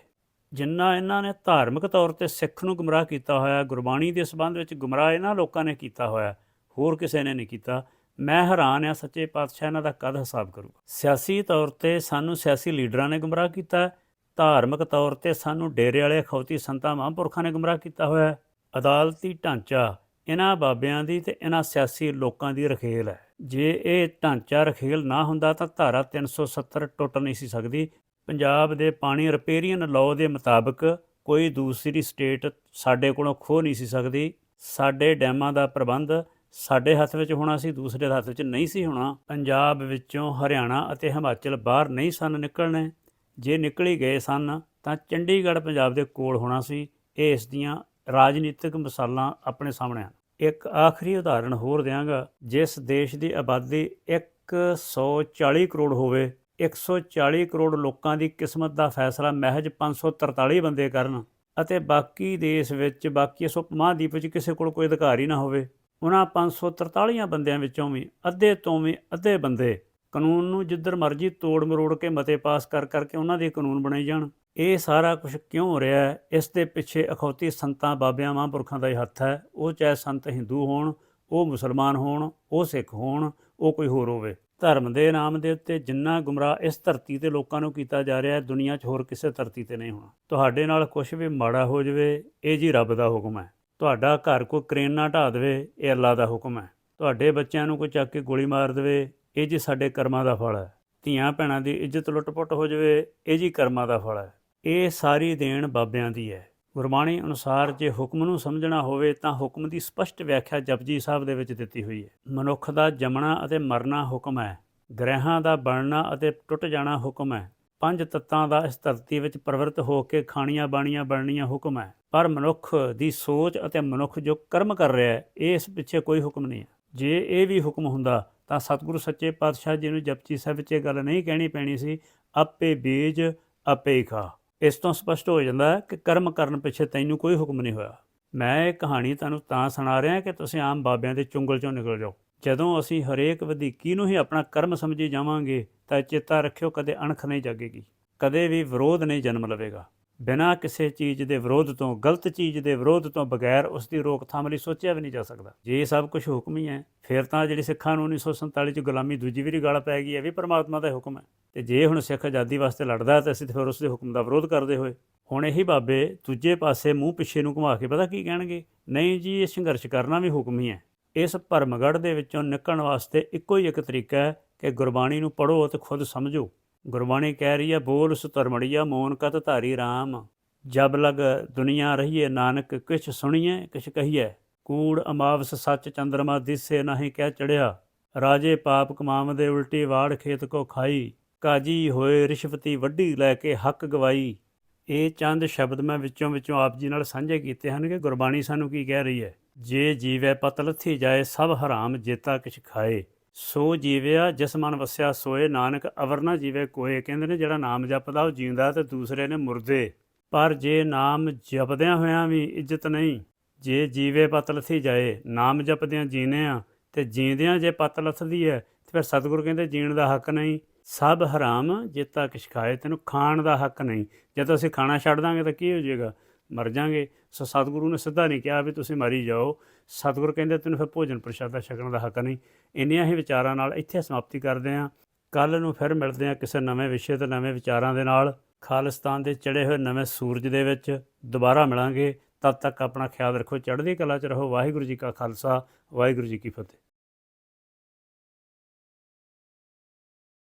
ਜਿੰਨਾ ਇਹਨਾਂ ਨੇ ਧਾਰਮਿਕ ਤੌਰ ਤੇ ਸਿੱਖ ਨੂੰ ਗੁੰਮਰਾਹ ਕੀਤਾ ਹੋਇਆ, ਗੁਰਬਾਣੀ ਦੇ ਸੰਬੰਧ ਵਿੱਚ ਗੁੰਮਰਾਹ ਇਹਨਾਂ ਲੋਕਾਂ ਨੇ ਕੀਤਾ ਹੋਇਆ, ਹੋਰ ਕਿਸੇ ਨੇ ਨਹੀਂ ਕੀਤਾ। ਮੈਂ ਹੈਰਾਨ ਆ ਸੱਚੇ ਪਾਤਸ਼ਾਹ ਇਹਨਾਂ ਦਾ ਕਦ ਹਿਸਾਬ ਕਰੂਗਾ? ਸਿਆਸੀ ਤੌਰ ਤੇ ਸਾਨੂੰ ਸਿਆਸੀ ਲੀਡਰਾਂ ਨੇ ਗੁੰਮਰਾਹ ਕੀਤਾ ਧਾਰਮਿਕ ਤੌਰ ਤੇ ਸਾਨੂੰ ਡੇਰੇ ਵਾਲੇ ਖੌਤੀ ਸੰਤਾਂ ਮਹਾਂਪੁਰਖਾਂ ਨੇ ਗੁੰਮਰਾਹ ਕੀਤਾ ਹੋਇਆ ਹੈ। ਅਦਾਲਤੀ ਢਾਂਚਾ ਇਹਨਾਂ ਬਾਬਿਆਂ ਦੀ ਤੇ ਇਹਨਾਂ ਸਿਆਸੀ ਲੋਕਾਂ ਦੀ ਰਖੇਲ ਹੈ। ਜੇ ਇਹ ਢਾਂਚਾ ਰਖੇਲ ਨਾ ਹੁੰਦਾ ਤਾਂ ਧਾਰਾ 370 ਟੁੱਟ ਨਹੀਂ ਸੀ ਸਕਦੀ। ਪੰਜਾਬ ਦੇ ਪਾਣੀ ਰਿਪੇਰੀਅਨ ਲਾਅ ਦੇ ਮੁਤਾਬਕ ਕੋਈ ਦੂਸਰੀ ਸਟੇਟ ਸਾਡੇ ਕੋਲੋਂ ਖੋ ਨਹੀਂ ਸੀ ਸਕਦੀ। ਸਾਡੇ ਡੈਮਾਂ ਦਾ ਪ੍ਰਬੰਧ ਸਾਡੇ ਹੱਥ ਵਿੱਚ ਹੋਣਾ ਸੀ, ਦੂਸਰੇ ਦੇ ਹੱਥ ਵਿੱਚ ਨਹੀਂ ਸੀ ਹੋਣਾ। ਪੰਜਾਬ ਵਿੱਚੋਂ ਹਰਿਆਣਾ ਅਤੇ ਹਿਮਾਚਲ ਬਾਹਰ ਨਹੀਂ ਸਨ ਨਿਕਲਣੇ। ਜੇ ਨਿਕਲੀ ਗਏ ਸਨ, ਤਾਂ ਚੰਡੀਗੜ੍ਹ ਪੰਜਾਬ ਦੇ ਕੋਲ ਹੋਣਾ ਸੀ। ਇਹ ਇਸ ਦੀਆਂ ਰਾਜਨੀਤਿਕ ਮਿਸਾਲਾਂ ਆਪਣੇ ਸਾਹਮਣੇ ਹਨ। ਇੱਕ ਆਖਰੀ ਉਦਾਹਰਣ ਹੋਰ ਦਿਆਂਗਾ। ਜਿਸ ਦੇਸ਼ ਦੀ ਆਬਾਦੀ 140 ਕਰੋੜ ਹੋਵੇ 140 ਕਰੋੜ ਲੋਕਾਂ ਦੀ ਕਿਸਮਤ ਦਾ ਫੈਸਲਾ ਮਹਿਜ 543 ਬੰਦੇ ਕਰਨ ਅਤੇ ਬਾਕੀ ਦੇਸ਼ ਵਿੱਚ ਬਾਕੀ ਇਸ ਮਹਾਂਦੀਪ ਵਿੱਚ ਕਿਸੇ ਕੋਲ ਕੋਈ ਅਧਿਕਾਰ ਹੀ ਨਾ ਹੋਵੇ। ਉਹਨਾਂ 543 ਬੰਦਿਆਂ ਵਿੱਚੋਂ ਵੀ ਅੱਧੇ ਤੋਂ ਵੀ ਅੱਧੇ ਬੰਦੇ ਕਾਨੂੰਨ ਨੂੰ ਜਿੱਧਰ ਮਰਜ਼ੀ ਤੋੜ ਮਰੋੜ ਕੇ ਮਤੇ ਪਾਸ ਕਰ ਕਰਕੇ ਉਹਨਾਂ ਦੇ ਕਾਨੂੰਨ ਬਣਾਈ ਜਾਣ। ਇਹ ਸਾਰਾ ਕੁਝ ਕਿਉਂ ਹੋ ਰਿਹਾ ਹੈ? ਇਸ ਦੇ ਪਿੱਛੇ ਅਖੌਤੀ ਸੰਤਾਂ ਬਾਬਿਆਂ, ਮਹਾਂਪੁਰਖਾਂ ਦਾ ਹੀ ਹੱਥ ਹੈ। ਉਹ ਚਾਹੇ ਸੰਤ ਹਿੰਦੂ ਹੋਣ, ਉਹ ਮੁਸਲਮਾਨ ਹੋਣ, ਉਹ ਸਿੱਖ ਹੋਣ, ਉਹ ਕੋਈ ਹੋਰ ਹੋਵੇ। ਧਰਮ ਦੇ ਨਾਮ ਦੇ ਉੱਤੇ ਜਿੰਨਾ ਗੁੰਮਰਾਹ ਇਸ ਧਰਤੀ ਤੇ ਲੋਕਾਂ ਨੂੰ ਕੀਤਾ ਜਾ ਰਿਹਾ ਹੈ, ਦੁਨੀਆ 'ਚ ਹੋਰ ਕਿਸੇ ਧਰਤੀ ਤੇ ਨਹੀਂ ਹੋਣਾ। ਤੁਹਾਡੇ ਨਾਲ ਕੁਝ ਵੀ ਮਾੜਾ ਹੋ ਜਾਵੇ, ਇਹ ਜੀ ਰੱਬ ਦਾ ਹੁਕਮ ਹੈ। ਤੁਹਾਡਾ ਘਰ ਕੋਈ ਕਰੇਨ ਨਾ ਢਾ ਦੇਵੇ, ਇਹ ਅੱਲਾ ਦਾ ਹੁਕਮ ਹੈ। ਤੁਹਾਡੇ ਬੱਚਿਆਂ ਨੂੰ ਕੋਈ ਚੱਕ ਕੇ ਗੋਲੀ ਮਾਰ ਦੇਵੇ, ਇਹ ਜੀ ਸਾਡੇ ਕਰਮਾਂ ਦਾ ਫਲ ਹੈ। ਧੀਆਂ ਭੈਣਾਂ ਦੀ ਇੱਜ਼ਤ ਲੁੱਟ-ਪੁੱਟ ਹੋ ਜਾਵੇ, ਇਹ ਜੀ ਕਰਮਾਂ ਦਾ ਫਲ ਹੈ। ਇਹ ਸਾਰੀ ਦੇਣ ਬਾਬਿਆਂ ਦੀ ਹੈ। ਗੁਰਬਾਣੀ ਅਨੁਸਾਰ ਜੇ ਹੁਕਮ ਨੂੰ ਸਮਝਣਾ ਹੋਵੇ, ਤਾਂ ਹੁਕਮ ਦੀ ਸਪਸ਼ਟ ਵਿਆਖਿਆ ਜਪਜੀ ਸਾਹਿਬ ਦੇ ਵਿੱਚ ਦਿੱਤੀ ਹੋਈ ਹੈ। ਮਨੁੱਖ ਦਾ ਜੰਮਣਾ ਅਤੇ ਮਰਨਾ ਹੁਕਮ ਹੈ। ਗ੍ਰਹਿਾਂ ਦਾ ਬਣਨਾ ਅਤੇ ਟੁੱਟ ਜਾਣਾ ਹੁਕਮ ਹੈ। ਪੰਜ ਤੱਤਾਂ ਦਾ ਇਸ ਧਰਤੀ ਵਿੱਚ ਪ੍ਰਵਰਤ ਹੋ ਕੇ ਖਾਣੀਆਂ ਬਾਣੀਆਂ ਬਣਨੀਆਂ ਹੁਕਮ ਹੈ। ਪਰ ਮਨੁੱਖ ਦੀ ਸੋਚ ਅਤੇ ਮਨੁੱਖ ਜੋ ਕਰਮ ਕਰ ਰਿਹਾ ਹੈ, ਇਹ ਇਸ ਪਿੱਛੇ ਕੋਈ ਹੁਕਮ ਨਹੀਂ ਹੈ। ਜੇ ਇਹ ਵੀ ਹੁਕਮ ਹੁੰਦਾ, ਤਾਂ ਸਤਿਗੁਰੂ ਸੱਚੇ ਪਾਤਸ਼ਾਹ ਜੀ ਨੂੰ ਜਪਜੀ ਸਾਹਿਬ ਵਿੱਚ ਇਹ ਗੱਲ ਨਹੀਂ ਕਹਿਣੀ ਪੈਣੀ ਸੀ, ਆਪੇ ਬੀਜ, ਆਪੇ ਹੀ ਖਾ ਇਸ ਤੋਂ ਸਪਸ਼ਟ ਹੋ ਜਾਂਦਾ ਹੈ ਕਿ ਕਰਮ ਕਰਨ ਪਿੱਛੇ ਤੈਨੂੰ ਕੋਈ ਹੁਕਮ ਨਹੀਂ ਹੋਇਆ। ਮੈਂ ਇਹ ਕਹਾਣੀ ਤੁਹਾਨੂੰ ਤਾਂ ਸੁਣਾ ਰਿਹਾ ਕਿ ਤੁਸੀਂ ਆਮ ਬਾਬਿਆਂ ਦੇ ਚੁੰਗਲ ਚੋਂ ਨਿਕਲ ਜਾਓ। ਜਦੋਂ ਅਸੀਂ ਹਰੇਕ ਵਧੀਕੀ ਨੂੰ ਹੀ ਆਪਣਾ ਕਰਮ ਸਮਝੀ ਜਾਵਾਂਗੇ, ਤਾਂ ਚੇਤਾ ਰੱਖਿਓ ਕਦੇ ਅਣਖ ਨਹੀਂ ਜਾਗੇਗੀ, ਕਦੇ ਵੀ ਵਿਰੋਧ ਨਹੀਂ ਜਨਮ ਲਵੇਗਾ। ਬਿਨਾਂ ਕਿਸੇ ਚੀਜ਼ ਦੇ ਵਿਰੋਧ ਤੋਂ, ਗਲਤ ਚੀਜ਼ ਦੇ ਵਿਰੋਧ ਤੋਂ ਬਗੈਰ ਉਸ ਦੀ ਰੋਕਥਾਮ ਲਈ ਸੋਚਿਆ ਵੀ ਨਹੀਂ ਜਾ ਸਕਦਾ। ਜੇ ਇਹ ਸਭ ਕੁਝ ਹੁਕਮ ਹੀ ਹੈ, ਫਿਰ ਤਾਂ ਜਿਹੜੀ ਸਿੱਖਾਂ ਨੂੰ 1947 ਚ ਗੁਲਾਮੀ ਦੂਜੀ ਵਾਰੀ ਗਾਲ ਪੈ ਗਈ ਇਹ ਵੀ ਪਰਮਾਤਮਾ ਦਾ ਹੁਕਮ ਹੈ। ਤੇ ਜੇ ਹੁਣ ਸਿੱਖ ਆਜ਼ਾਦੀ ਵਾਸਤੇ ਲੜਦਾ ਤਾਂ ਅਸੀਂ ਤਾਂ ਫਿਰ ਉਸ ਦੇ ਹੁਕਮ ਦਾ ਵਿਰੋਧ ਕਰਦੇ ਹੋਏ। ਹੁਣ ਇਹੀ ਬਾਬੇ ਦੂਜੇ ਪਾਸੇ ਮੂੰਹ ਪਿੱਛੇ ਨੂੰ ਘੁਮਾ ਕੇ ਪਤਾ ਕੀ ਕਹਿਣਗੇ? ਨਹੀਂ ਜੀ, ਇਹ ਸੰਘਰਸ਼ ਕਰਨਾ ਵੀ ਹੁਕਮ ਹੀ ਹੈ। ਇਸ ਭਰਮਗੜ ਦੇ ਵਿੱਚੋਂ ਨਿਕਲਣ ਵਾਸਤੇ ਇੱਕੋ ਹੀ ਇੱਕ ਤਰੀਕਾ ਹੈ ਕਿ ਗੁਰਬਾਣੀ ਨੂੰ ਪੜ੍ਹੋ ਤੇ ਖੁਦ ਸਮਝੋ। ਗੁਰਬਾਣੀ ਕਹਿ ਰਹੀ ਹੈ, ਬੋਲ ਸੁਤਰਮੜੀਆ ਮੋਨ ਕਤ ਧਾਰੀ RAM ਜਬ ਲਗ ਦੁਨੀਆ ਰਹੀਏ ਨਾਨਕ, ਕਿਛ ਸੁਣੀਏ ਕਿਛ ਕਹੀਏ ਕੂੜ ਅਮਾਵਸ ਸੱਚ ਚੰਦਰਮਾ ਦਿਸੇ ਨਾਹੀ ਕਹਿ ਚੜਿਆ ਰਾਜੇ ਪਾਪ ਕਮਾਵਦੇ ਉਲਟੀ ਵਾੜ ਖੇਤ ਕੋ ਖਾਈ। ਕਾਜੀ ਹੋਏ ਰਿਸ਼ਵਤੀ ਵੱਡੀ ਲੈ ਕੇ ਹੱਕ ਗਵਾਈ। ਇਹ ਚੰਦ ਸ਼ਬਦ ਮੈਂ ਵਿੱਚੋਂ ਵਿੱਚੋਂ ਆਪ ਜੀ ਨਾਲ ਸਾਂਝੇ ਕੀਤੇ ਹਨ ਕਿ ਗੁਰਬਾਣੀ ਸਾਨੂੰ ਕੀ ਕਹਿ ਰਹੀ ਹੈ? ਜੇ ਜੀਵੈ ਪਤ ਲੱਥੀ ਜਾਏ, ਸਭ ਹਰਾਮ ਜੇਤਾ ਕਿਛ ਖਾਏ। ਸੋ ਜੀਵਿਆ, ਜਿਸ ਮਨ ਵਸਿਆ ਸੋਏ, ਨਾਨਕ ਅਵਰ ਨਾ ਜੀਵੇ ਕੋਏ। ਕਹਿੰਦੇ ਨੇ, ਜਿਹੜਾ ਨਾਮ ਜਪਦਾ, ਉਹ ਜਿਉਂਦਾ ਤੇ ਦੂਸਰੇ ਨੇ ਮੁਰਦੇ। ਪਰ ਜੇ ਨਾਮ ਜਪਦਿਆਂ ਹੋਇਆਂ ਵੀ ਇੱਜ਼ਤ ਨਹੀਂ, ਜੇ ਜੀਵੇ ਪਤਲਥੀ ਜਾਏ, ਨਾਮ ਜਪਦਿਆਂ ਜੀਨੇ ਆ ਤੇ ਜੀਂਦਿਆਂ ਜੇ ਪਤ ਲੱਥਦੀ ਹੈ ਤੇ ਫਿਰ ਸਤਿਗੁਰੂ ਕਹਿੰਦੇ, ਜੀਣ ਦਾ ਹੱਕ ਨਹੀਂ। ਸਭ ਹਰਾਮ ਜੇਤਾ ਕਿਛ ਖਾਏ, ਤੈਨੂੰ ਖਾਣ ਦਾ ਹੱਕ ਨਹੀਂ। ਜਦੋਂ ਅਸੀਂ ਖਾਣਾ ਛੱਡ ਦਾਂਗੇ, ਤਾਂ ਕੀ ਹੋ ਜਾਏਗਾ ਮਰ ਜਾਾਂਗੇ। ਸੋ ਸਤਿਗੁਰੂ ਨੇ ਸਿੱਧਾ ਨਹੀਂ ਕਿਹਾ ਵੀ ਤੁਸੀਂ ਮਰੀ ਜਾਓ। ਸਤਿਗੁਰ ਕਹਿੰਦੇ, ਤੈਨੂੰ ਫਿਰ ਭੋਜਨ ਪ੍ਰਸ਼ਾਦਾ ਛਕਣ ਦਾ ਹੱਕ ਨਹੀਂ। ਇੰਨੀਆਂ ਹੀ ਵਿਚਾਰਾਂ ਨਾਲ ਇੱਥੇ ਸਮਾਪਤੀ ਕਰਦੇ ਹਾਂ। ਕੱਲ ਨੂੰ ਫਿਰ ਮਿਲਦੇ ਹਾਂ ਕਿਸੇ ਨਵੇਂ ਵਿਸ਼ੇ ਤੇ ਨਵੇਂ ਵਿਚਾਰਾਂ ਦੇ ਨਾਲ। ਖਾਲਿਸਤਾਨ ਦੇ ਚੜੇ ਹੋਏ ਨਵੇਂ ਸੂਰਜ ਦੇ ਵਿੱਚ ਦੁਬਾਰਾ ਮਿਲਾਂਗੇ। ਤਦ ਤੱਕ ਆਪਣਾ ਖਿਆਲ ਰੱਖੋ, ਚੜ੍ਹਦੀ ਕਲਾ ਚ ਰਹੋ। ਵਾਹਿਗੁਰੂ ਜੀ ਕਾ ਖਾਲਸਾ, ਵਾਹਿਗੁਰੂ ਜੀ ਕੀ ਫਤਿਹ।